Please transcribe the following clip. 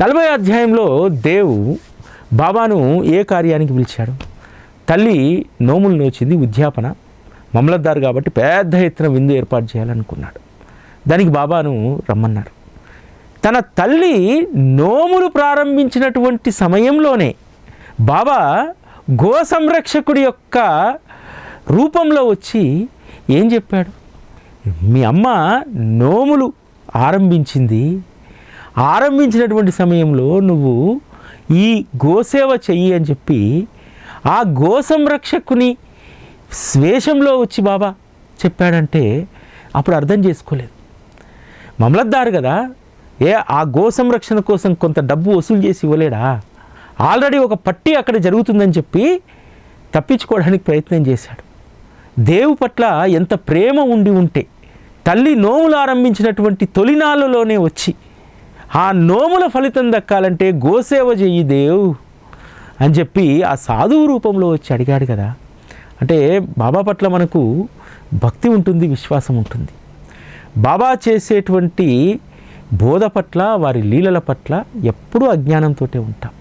నలభై అధ్యాయంలో దేవు బాబాను ఏ కార్యానికి పిలిచాడు? తల్లి నోములు నోచింది ఉద్యాపన. మమలద్దారు కాబట్టి పెద్ద ఎత్తున విందు ఏర్పాటు చేయాలనుకున్నాడు. దానికి బాబాను రమ్మన్నారు. తన తల్లి నోములు ప్రారంభించినటువంటి సమయంలోనే బాబా గో సంరక్షకుడి యొక్క రూపంలో వచ్చి ఏం చెప్పాడు? మీ అమ్మ నోములు ఆరంభించింది ఆరంభించినటువంటి సమయంలో నువ్వు ఈ గోసేవ చెయ్యి అని చెప్పి ఆ గోసంరక్షకుని స్వేషంలో వచ్చి బాబా చెప్పాడంటే అప్పుడు అర్థం చేసుకోలేదు. మమలద్దారు కదా ఏ ఆ గోసంరక్షణ కోసం కొంత డబ్బు వసూలు చేసి ఇవ్వలేడా? ఆల్రెడీ ఒక పట్టి అక్కడ జరుగుతుందని చెప్పి తప్పించుకోవడానికి ప్రయత్నం చేశాడు. దేవు పట్ల ఎంత ప్రేమ ఉండి ఉంటే తల్లి నోములు ఆరంభించినటువంటి తొలినాళ్ళలోనే వచ్చి ఆ నోముల ఫలితం దక్కాలంటే గోసేవ చెయ్యి దేవు అని చెప్పి ఆ సాధువు రూపంలో వచ్చి అడిగాడు కదా. అంటే బాబా పట్ల మనకు భక్తి ఉంటుంది విశ్వాసం ఉంటుంది. బాబా చేసేటువంటి బోధ పట్ల వారి లీలల పట్ల ఎప్పుడూ అజ్ఞానంతో ఉంటాం.